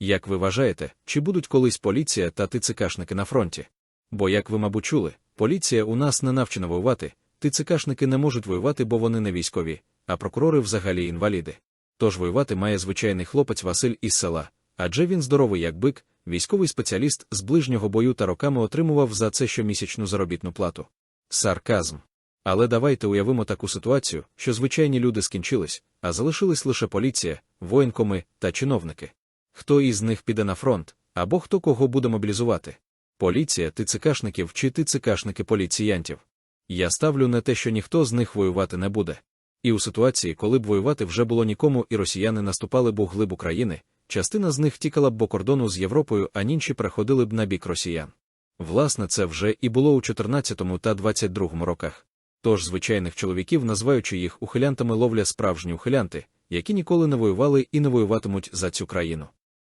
Як ви вважаєте, чи будуть колись поліція та ТЦКшники на фронті? Бо, як ви, мабуть, чули, поліція у нас не навчена воювати, ТЦКшники не можуть воювати, бо вони не військові, а прокурори взагалі інваліди. Тож воювати має звичайний хлопець Василь із села, адже він здоровий як бик, військовий спеціаліст з ближнього бою та роками отримував за це щомісячну заробітну плату. Сарказм. Але давайте уявимо таку ситуацію, що звичайні люди скінчились, а залишились лише поліція, воєнкоми та чиновники. Хто із них піде на фронт, або хто кого буде мобілізувати? Поліція ТЦКшників чи ТЦКшники поліціянтів? Я ставлю на те, що ніхто з них воювати не буде. І у ситуації, коли б воювати вже було нікому, і росіяни наступали б у глиб України, частина з них тікала б по кордону з Європою, а інші приходили б на бік росіян. Власне, це вже і було у 14 та 22 роках. Тож звичайних чоловіків, називаючи їх ухилянтами, ловля справжні ухилянти, які ніколи не воювали і не воюватимуть за цю країну.